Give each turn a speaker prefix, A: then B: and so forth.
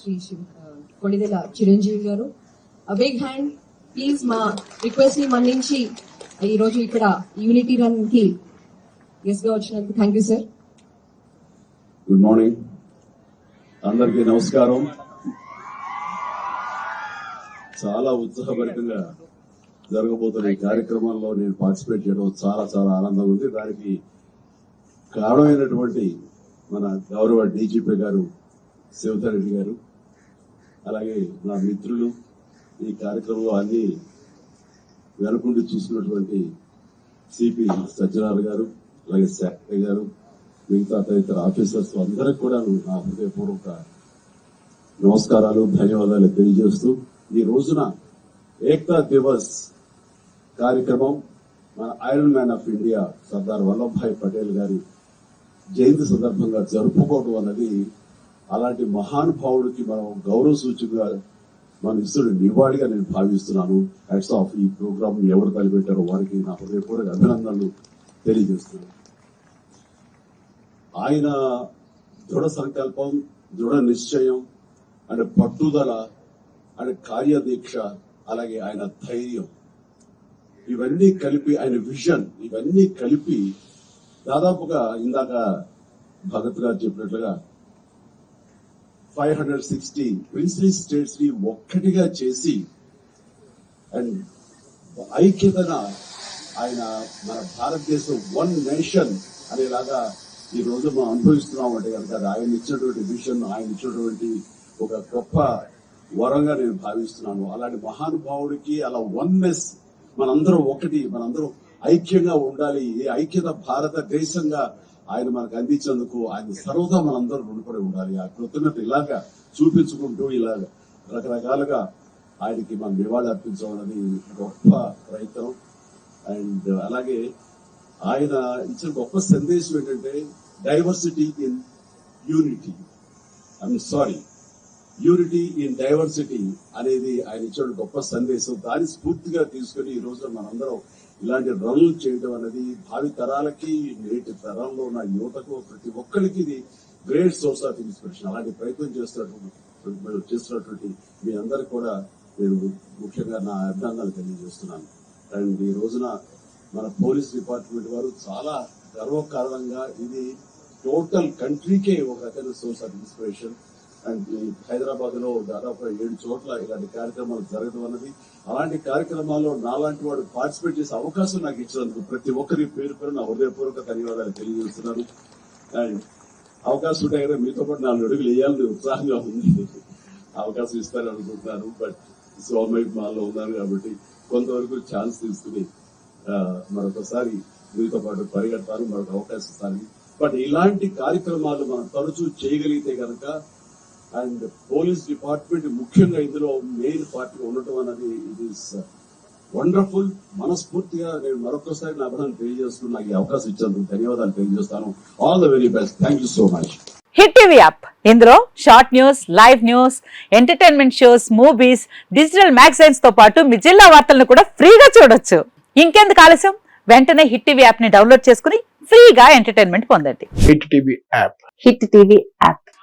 A: శ్రీ కొడిదెల చిరంజీవి గారు. Big hand please మా రిక్వెస్ట్ని మన్నించి ఈ రోజు ఇక్కడ యూనిటీ రన్కి గెస్ట్గా వచ్చినందుకు thank you sir
B: good morning అందరికీ నమస్కారం. చాలా ఉత్సాహభరితంగా జరగబోతున్న ఈ కార్యక్రమాల్లో నేను పార్టిసిపేట్ చేయడం చాలా చాలా ఆనందంగా ఉంది. దానికి కారణమైనటువంటి మన గౌరవ డీజీపీ గారు శివతారెడ్డి రెడ్డి గారు అలాగే నా మిత్రులు ఈ కార్యక్రమంలో అన్ని వెనుకుండి చూసుకున్నటువంటి సిపి సత్యనారాయణ గారు అలాగే సెక్రటరీ గారు మిగతా తదితర ఆఫీసర్స్ అందరికి కూడా నా హృదయపూర్వక నమస్కారాలు ధన్యవాదాలు తెలియజేస్తూ ఈ రోజున ఏక్తా దివస్ కార్యక్రమం మన iron man of India Sardar Vallabhbhai Patel గారి జయంతి సందర్భంగా జరుపుకోవడం అన్నది అలాంటి మహానుభావుడికి మనం గౌరవ సూచికగా మన ఇస్తున్న నివాళిగా నేను భావిస్తున్నాను. హెడ్స్ ఆఫ్ ఈ ప్రోగ్రామ్ ఎవరు తలపెట్టారో వారికి నా హృదయపూర్వక అభినందనలు తెలియజేస్తున్నాను. ఆయన దృఢ సంకల్పం దృఢ నిశ్చయం అంటే పట్టుదల అంటే కార్యదీక్ష అలాగే ఆయన ధైర్యం. ఇవన్నీ కలిపి ఆయన విజన్ ఇవన్నీ కలిపి దాదాపుగా ఇందాక భగత్ గారు చెప్పినట్లుగా ఫైవ్ హండ్రెడ్ సిక్స్టీ ప్రిన్సిపల్ స్టేట్స్ని ఒక్కటిగా చేసి అండ్ ఐక్యతన ఆయన మన భారతదేశం వన్ నేషన్ అనేలాగా ఈ రోజు మనం అనుభవిస్తున్నాం అంటే కనుక ఆయన ఇచ్చినటువంటి విజన్ ఆయన ఇచ్చినటువంటి ఒక గొప్ప వరంగా నేను భావిస్తున్నాను. అలాంటి మహానుభావుడికి అలా వన్నెస్ మనందరం ఒకటి మనందరం ఐక్యంగా ఉండాలి. ఈ ఐక్యత భారతదేశంగా ఆయన మనకు అందించేందుకు ఆయన సర్వదా మనందరూ రుణపడి ఉండాలి. ఆ కృతజ్ఞత ఇలాగా చూపించుకుంటూ ఇలాగ రకరకాలుగా ఆయనకి మనం నివాళి అర్పించడం అనేది గొప్ప ప్రయత్నం. అండ్ అలాగే ఆయన ఇచ్చిన గొప్ప సందేశం ఏంటంటే diversity in unity I'm sorry unity in diversity అనేది ఆయన ఇచ్చిన గొప్ప సందేశం. దాన్ని స్ఫూర్తిగా తీసుకుని ఈ రోజున మనందరం ఇలాంటి రన్లు చేయడం అనేది భావి తరాలకి నేటి తరంలో ఉన్న యువతకు ప్రతి ఒక్కరికి ఇది గ్రేట్ సోర్స్ ఆఫ్ ఇన్స్పిరేషన్. అలాంటి ప్రయత్నం చేస్తున్నటువంటి చేస్తున్నటువంటి మీ అందరికి కూడా నేను ముఖ్యంగా నా అభినందనలు తెలియజేస్తున్నాను. అండ్ ఈ రోజున మన పోలీస్ డిపార్ట్మెంట్ వారు చాలా గర్వకారణంగా ఇది టోటల్ కంట్రీకే ఒక రకమైన సోర్స్ ఆఫ్ ఇన్స్పిరేషన్. హైదరాబాద్లో దాదాపు ఏడు చోట్ల ఇలాంటి కార్యక్రమాలు జరగడం అన్నది. అలాంటి కార్యక్రమాల్లో నాలాంటి వాడు పార్టిసిపేట్ చేసే అవకాశం నాకు ఇచ్చినందుకు ప్రతి ఒక్కరి పేరు పేరు నా హృదయపూర్వక ధన్యవాదాలు తెలియజేస్తున్నాను. అండ్ అవకాశం ఉంటాయి కదా మీతో పాటు నాలుగు అడుగులు వేయాలని ఉత్సాహంగా ఉంది. అవకాశం ఇస్తారని అనుకుంటున్నాను. బట్ స్వామి మాలో ఉన్నారు కాబట్టి కొంతవరకు ఛాన్స్ తీసుకుని మరొకసారి మీతో పాటు పరిగెడతారు మరొక అవకాశం ఇస్తారని బట్ ఇలాంటి కార్యక్రమాలు మనం తరచూ చేయగలిగితే కనుక అండ్ పోలీస్ డిపార్ట్మెంట్ ముఖ్యంగా ఇందులో మెయిన్ పార్టీ ఉండటం అనేది ఇది వండర్ఫుల్ మనస్ఫూర్తిగా నేను మరొకసారి నా అభినందన తెలియజేస్తున్నాను. నాకు ఈ అవకాశం ఇచ్చినందుకు ధన్యవాదాలు తెలియజేస్తాను. All the very best thank you so much
C: hit TV app. ఇందులో short news live news entertainment shows movies digital మ్యాగజైన్స్తో పాటు మీ జిల్లా వార్తలను కూడా ఫ్రీగా చూడొచ్చు. ఇంకెందుకు ఆలస్యం? వెంటనే హిట్ టీవీ యాప్ని డౌన్లోడ్ చేసుకుని ఫ్రీగా ఎంటర్టైన్మెంట్ పొందండి.
D: Hit TV app.
C: Hit TV app.